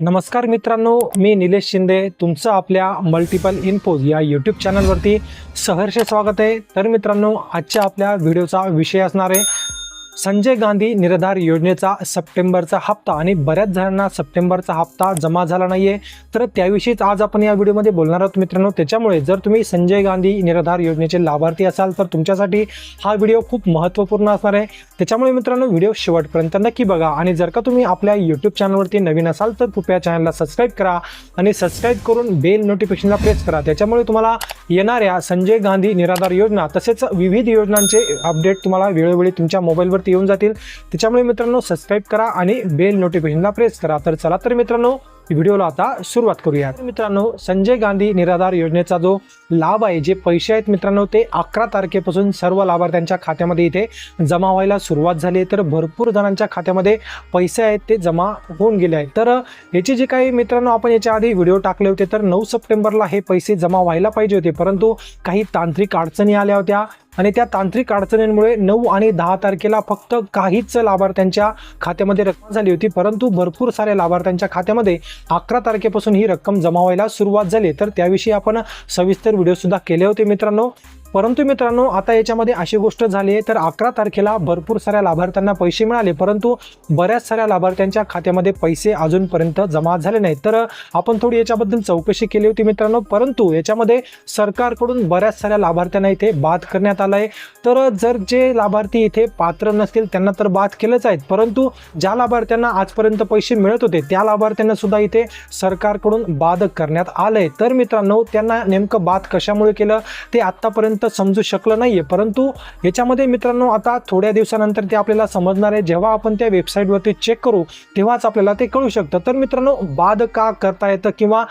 नमस्कार मित्रांनो मी निलेश शिंदे. तुमचं आपल्या मल्टिपल इन्फोज या यूट्यूब चॅनलवरती सहर्ष स्वागत आहे. तर मित्रांनो आजच्या आपल्या व्हिडिओचा विषय असणार आहे संजय गांधी निराधार योजनेचा सप्टेंबरचा हप्ता आणि बऱ्याच जणांना सप्टेंबरचा हप्ता जमा झाला नाहीये. तर त्याविषयीच आज आपण या व्हिडिओमध्ये बोलणार आहोत मित्रांनो. त्याच्यामुळे जर तुम्ही संजय गांधी निराधार योजनेचे लाभार्थी असाल तर तुमच्यासाठी हा व्हिडिओ खूप महत्त्वपूर्ण असणार आहे. त्याच्यामुळे मित्रांनो व्हिडिओ शेवटपर्यंत नक्की बघा आणि जर का तुम्ही आपल्या यूट्यूब चॅनलवरती नवीन असाल तर कृपया चॅनलला सबस्क्राईब करा आणि सबस्क्राईब करून बेल नोटिफिकेशनला प्रेस करा. त्याच्यामुळे तुम्हाला येणाऱ्या संजय गांधी निराधार योजना तसेच विविध योजनांचे अपडेट तुम्हाला वेळोवेळी तुमच्या मोबाईलवरती येऊन जातील. त्याच्यामुळे मित्रांनो सबस्क्राईब करा आणि बेल नोटिफिकेशनला प्रेस करा. तर चला तर मित्रांनो व्हिडिओला आता सुरुवात करूया मित्रांनो संजय गांधी निराधार योजनेचा जो लाभ आहे जे पैसे आहेत मित्रांनो ते अकरा तारखेपासून सर्व लाभार्थ्यांच्या खात्यामध्ये इथे जमा व्हायला सुरुवात झाली आहे. तर भरपूर जणांच्या खात्यामध्ये पैसे आहेत ते जमा होऊन गेले आहेत. तर याचे जे काही मित्रांनो आपण याच्या आधी व्हिडिओ टाकले होते तर नऊ सप्टेंबरला हे पैसे जमा व्हायला पाहिजे होते. परंतु काही तांत्रिक अडचणी आल्या होत्या. आणि त्या तांत्रिक अडचणींमुळे नऊ आणि दहा तारखेला फक्त काहीच लाभार्थ्यांच्या खात्यामध्ये रक्कम झाली होती परंतु भरपूर साऱ्या लाभार्थ्यांच्या खात्यामध्ये अकरा तारखेपासून ही रक्कम जमा व्हायला सुरुवात झाली. तर त्याविषयी आपण सविस्तर व्हिडिओ सुद्धा केले होते मित्रांनो. परंतु मित्रांनो आता याच्यामध्ये अशी गोष्ट झाली आहे तर अकरा तारखेला भरपूर साऱ्या लाभार्थ्यांना पैसे मिळाले परंतु बऱ्याच साऱ्या लाभार्थ्यांच्या खात्यामध्ये पैसे अजूनपर्यंत जमा झाले नाहीत. तर आपण थोडी याच्याबद्दल चौकशी केली होती मित्रांनो परंतु याच्यामध्ये सरकारकडून बऱ्याच साऱ्या लाभार्थ्यांना इथे बाद करण्यात आलं आहे. तर जर जे लाभार्थी इथे पात्र नसतील त्यांना तर बाद केलंच आहेत. परंतु ज्या लाभार्थ्यांना आजपर्यंत पैसे मिळत होते त्या लाभार्थ्यांना सुद्धा इथे सरकारकडून बाद करण्यात आलं आहे तर मित्रांनो त्यांना नेमकं बाद कशामुळे केलं ते आत्तापर्यंत समजू शकलं नाहीये. परंतु याच्यामध्ये मित्रांनो आता थोड्या दिवसानंतर ते आपल्याला समजणार आहे. जेव्हा आपण त्या वेबसाईटवरती चेक करू तेव्हाच आपल्याला ते कळू शकतं. तर मित्रांनो बाद का करता येतं किंवा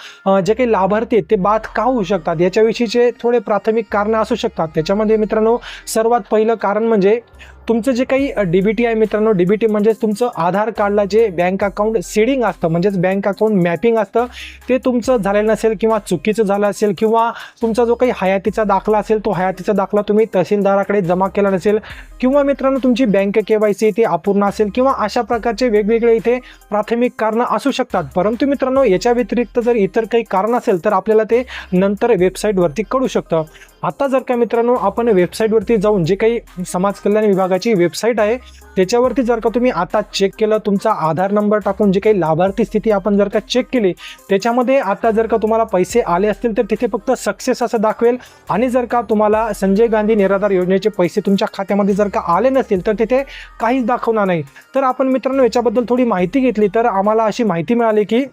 जे काही लाभार्थी आहेत ते बाद का होऊ शकतात? याच्याविषयीचे थोडे प्राथमिक कारणं असू शकतात. त्याच्यामध्ये मित्रांनो सर्वात पहिलं कारण म्हणजे तुमचं जे काही डीबीटी आहे मित्रांनो डीबीटी म्हणजेच तुमचं आधार कार्डला जे बँक अकाउंट सीडिंग असतं म्हणजेच बँक अकाउंट मॅपिंग असतं ते तुमचं झालेलं नसेल किंवा चुकीचं झालं असेल किंवा तुमचा जो काही हयातीचा दाखला असेल तो हयातीचा दाखला तुम्ही तहसीलदाराकडे जमा केला नसेल किंवा मित्रांनो तुमची बँक के वाय सी ती अपूर्ण असेल किंवा अशा प्रकारचे वेगवेगळे इथे प्राथमिक कारणं असू शकतात. परंतु मित्रांनो याच्या व्यतिरिक्त जर इतर काही कारण असेल तर आपल्याला ते नंतर वेबसाईटवरती कळू शकतं. आता जर का मित्रांनो आपण वेबसाईटवरती जाऊन जे काही समाज कल्याण विभागाची वेबसाईट आहे त्याच्यावरती जर का तुम्ही आता चेक केलं तुमचा आधार नंबर टाकून जे काही लाभार्थी स्थिती आपण जर का चेक केली त्याच्यामध्ये आता जर का तुम्हाला पैसे आले असतील तर तिथे फक्त सक्सेस असं दाखवेल. आणि जर का तुम्हाला संजय गांधी निराधार योजनेचे पैसे तुमच्या खात्यामध्ये जर का आले नसतील तर तिथे काहीच दाखवणार नाही. तर आपण मित्रांनो याच्याबद्दल थोडी माहिती घेतली तर आम्हाला अशी माहिती मिळाली की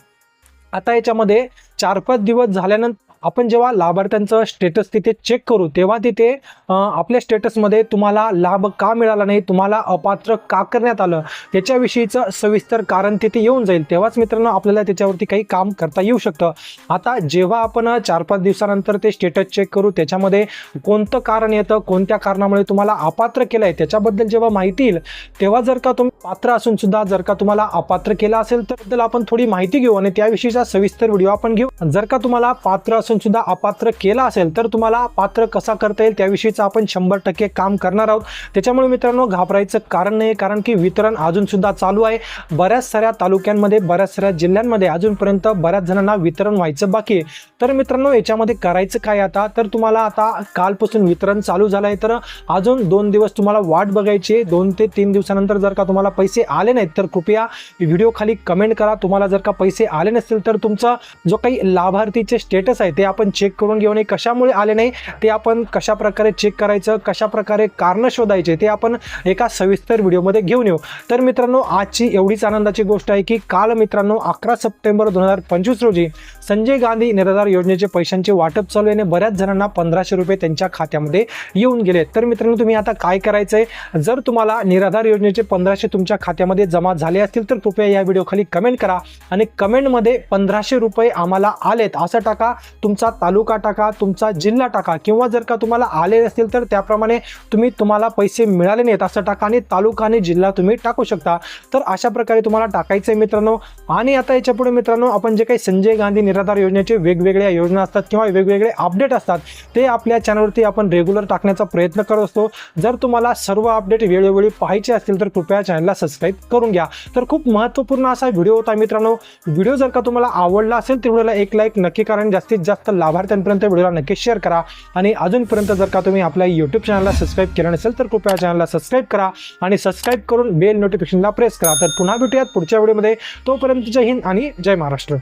आता याच्यामध्ये चार पाच दिवस झाल्यानंतर आपण जेव्हा लाभार्थ्यांचं स्टेटस तिथे चेक करू तेव्हा तिथे आपल्या स्टेटसमध्ये तुम्हाला लाभ का मिळाला नाही तुम्हाला अपात्र का करण्यात आलं त्याच्याविषयीचं सविस्तर कारण तिथे येऊन जाईल. तेव्हाच मित्रांनो आपल्याला त्याच्यावरती काही काम करता येऊ शकतं. आता जेव्हा आपण चार पाच दिवसानंतर ते स्टेटस चेक करू त्याच्यामध्ये कोणतं कारण येतं कोणत्या कारणामुळे तुम्हाला अपात्र केलं आहे त्याच्याबद्दल जेव्हा माहिती येईल तेव्हा जर का तुम्ही पात्र असून सुद्धा जर का तुम्हाला अपात्र केलं असेल तर आपण थोडी माहिती घेऊ आणि त्याविषयीचा सविस्तर व्हिडिओ आपण घेऊ. जर का तुम्हाला पात्र असून सुद्धा अपात्र केला असेल तर तुम्हाला पात्र कसा करता येईल त्याविषयीचं आपण शंभर टक्के काम करणार आहोत. त्याच्यामुळे मित्रांनो घाबरायचं कारण नाही कारण की वितरण अजून सुद्धा चालू आहे. बऱ्याच साऱ्या तालुक्यांमध्ये बऱ्याच साऱ्या जिल्ह्यांमध्ये अजूनपर्यंत बऱ्याच जणांना वितरण व्हायचं बाकी आहे. तर मित्रांनो याच्यामध्ये करायचं काय आता? तर तुम्हाला आता कालपासून वितरण चालू झालं आहे तर अजून दोन दिवस तुम्हाला वाट बघायची आहे. दोन ते तीन दिवसानंतर जर का तुम्हाला पैसे आले नाहीत तर कृपया व्हिडिओ खाली कमेंट करा. तुम्हाला जर का पैसे आले नसतील तर तुमचा जो काही लाभार्थीचे स्टेटस आहे ते आपण चेक करून घेऊ आणि कशामुळे आले नाही ते आपण कशा प्रकारे चेक करायचं कशा प्रकारे कारणं शोधायचे ते आपण एका सविस्तर व्हिडिओमध्ये घेऊन येऊ. तर मित्रांनो आजची एवढीच आनंदाची गोष्ट आहे की काल मित्रांनो अकरा सप्टेंबर दोन हजार पंचवीस रोजी संजय गांधी निराधार योजनेचे पैशांचे वाटप चालू आहे आणि बऱ्याच जणांना पंधराशे रुपये त्यांच्या खात्यामध्ये येऊन गेले तर मित्रांनो तुम्ही आता काय करायचं आहे जर तुम्हाला निराधार योजनेचे पंधराशे तुमच्या खात्यामध्ये जमा झाले असतील तर कृपया या व्हिडिओ खाली कमेंट करा आणि कमेंटमध्ये पंधराशे रुपये आम्हाला आलेत असं टाका. तुम तुमचा तालुका टाका तुमचा जिल्हा टाका किंवा जर का तुम्हाला आले असतील तर त्याप्रमाणे तुम्ही तुम्हाला पैसे मिळाले नाहीत असं टाका आणि तालुका आणि जिल्हा तुम्ही टाकू शकता. तर अशा प्रकारे तुम्हाला टाकायचं आहे मित्रांनो. आणि आता याच्यापुढे मित्रांनो आपण जे काही संजय गांधी निराधार योजनेचे वेगवेगळ्या योजना असतात किंवा वेगवेगळे अपडेट असतात ते आपल्या चॅनलवरती आपण रेग्युलर टाकण्याचा प्रयत्न करत असतो. जर तुम्हाला सर्व अपडेट वेळोवेळी पाहायचे असतील तर कृपया चॅनलला सबस्क्राईब करून घ्या. तर खूप महत्त्वपूर्ण असा व्हिडिओ होता मित्रांनो. व्हिडिओ जर का तुम्हाला आवडला असेल तर व्हिडिओला एक लाईक नक्की कारण जास्तीत जास्त जास्त लाभार्थ्यांपर्यंत व्हिडिओला नक्की शेअर करा. आणि अजूनपर्यंत जर का तुम्ही आपल्या यूट्यूब चॅनलला सबस्क्राईब केलं नसेल तर कृपया चॅनलला सबस्क्राईब करा आणि सबस्क्राईब करून बेल नोटिफिकेशनला प्रेस करा. तर पुन्हा भेटूयात पुढच्या व्हिडिओमध्ये तोपर्यंत जय हिंद आणि जय महाराष्ट्र.